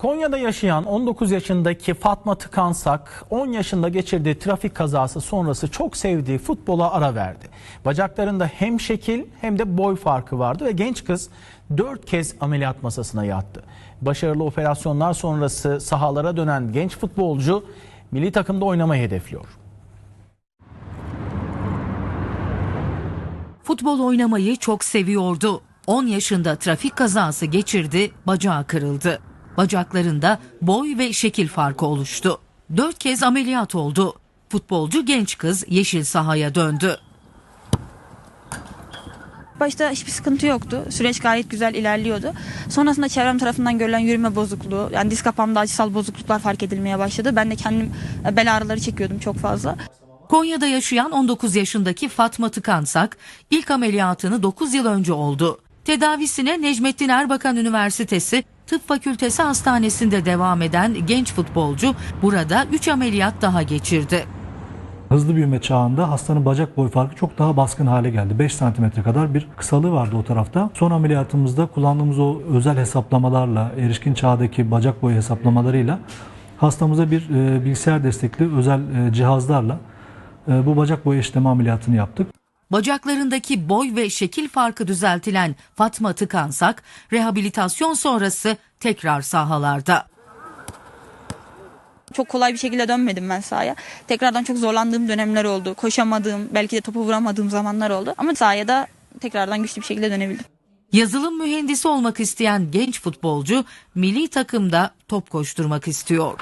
Konya'da yaşayan 19 yaşındaki Fatma Tıkansak 10 yaşında geçirdiği trafik kazası sonrası çok sevdiği futbola ara verdi. Bacaklarında hem şekil hem de boy farkı vardı ve genç kız 4 kez ameliyat masasına yattı. Başarılı operasyonlar sonrası sahalara dönen genç futbolcu milli takımda oynamayı hedefliyor. Futbol oynamayı çok seviyordu. 10 yaşında trafik kazası geçirdi, bacağı kırıldı. Bacaklarında boy ve şekil farkı oluştu. 4 kez ameliyat oldu. Futbolcu genç kız yeşil sahaya döndü. Başta hiçbir sıkıntı yoktu. Süreç gayet güzel ilerliyordu. Sonrasında çevrem tarafından görülen yürüme bozukluğu, yani diz kapağımda acısal bozukluklar fark edilmeye başladı. Ben de kendim e, bel ağrıları çekiyordum çok fazla. Konya'da yaşayan 19 yaşındaki Fatma Tıkansak ilk ameliyatını 9 yıl önce oldu. Tedavisine Necmettin Erbakan Üniversitesi Tıp Fakültesi Hastanesi'nde devam eden genç futbolcu burada 3 ameliyat daha geçirdi. Hızlı büyüme çağında hastanın bacak boy farkı çok daha baskın hale geldi. 5 santimetre kadar bir kısalığı vardı o tarafta. Son ameliyatımızda kullandığımız o özel hesaplamalarla, erişkin çağdaki bacak boyu hesaplamalarıyla hastamıza bir e, bilgisayar destekli özel e, cihazlarla e, bu bacak boyu eşleme ameliyatını yaptık. Bacaklarındaki boy ve şekil farkı düzeltilen Fatma Tıkansak, rehabilitasyon sonrası tekrar sahalarda. Çok kolay bir şekilde dönmedim ben sahaya. Tekrardan çok zorlandığım dönemler oldu. Koşamadığım, belki de topu vuramadığım zamanlar oldu. Ama sahaya da tekrardan güçlü bir şekilde dönebildim. Yazılım mühendisi olmak isteyen genç futbolcu milli takımda top koşturmak istiyor.